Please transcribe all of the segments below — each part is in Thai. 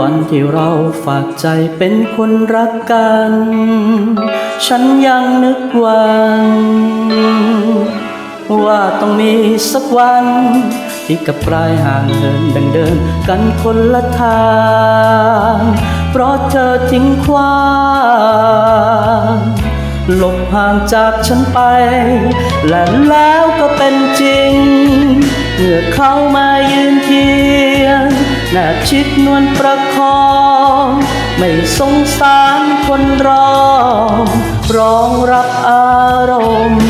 วันที่เราฝากใจเป็นคนรักกัน ฉันยังนึกวัน ว่าต้องมีสักวัน ที่กับปลายห่างเหินดังเดินกันคนละทาง เพราะเธอทิ้งความหลบห่างจากฉันไป และแล้วก็เป็นจริงเมื่อเขามายืนเคียง แนบชิดนวลประคอง ไม่สงสารคนรอร้องรับอารมณ์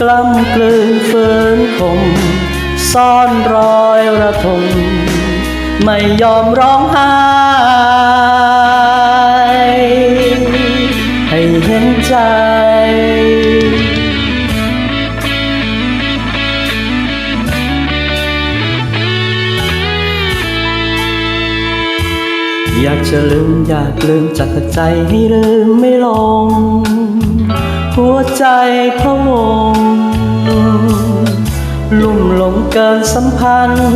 กล้ำกลืนฝืนคม ซ่อนรอยระทมไม่ยอมร้องไห้ให้ อยากจะลืมอยากลืมจากใจให้ลืมไม่ลง หัวใจพะวง ลุ่มหลงเกินสัมพันธ์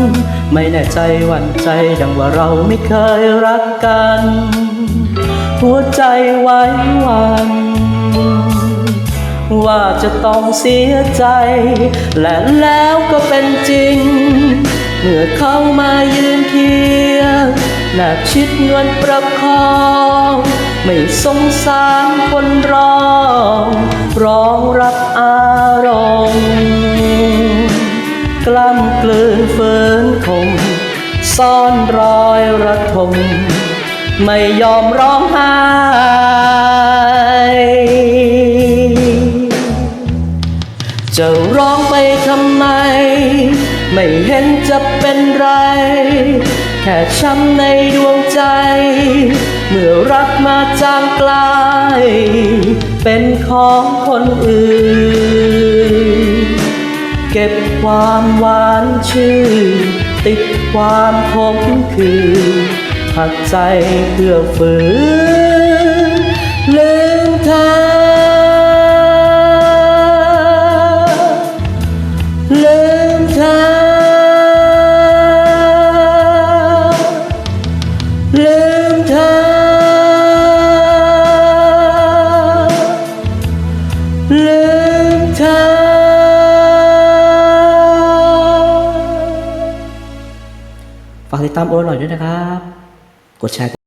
ไม่แน่ใจหวั่นใจดังว่าเราไม่เคยรักกัน หัวใจไว้วันว่าจะต้องเสียใจ และแล้วก็เป็นจริง เมื่อเขามายืนเคียง แนบชิดนวลประคอง ไม่สงสารคนร้อง ร้องรับอารมณ์กล้ำกลืนฝืนคมซ่อนรอยระทมไม่ยอมร้องไห้จะร้องไปทำไม ไม่เห็นจะเป็นไร แค่ช้ำในดวงใจ เมื่อรักมาจางไกลาย เป็นของคนอื่น เก็บความหวานชื่น ติดความขมขื่นหักใจเพื่อฝืน ดตามโอหน่อยด้วยนะครับ กดแชร์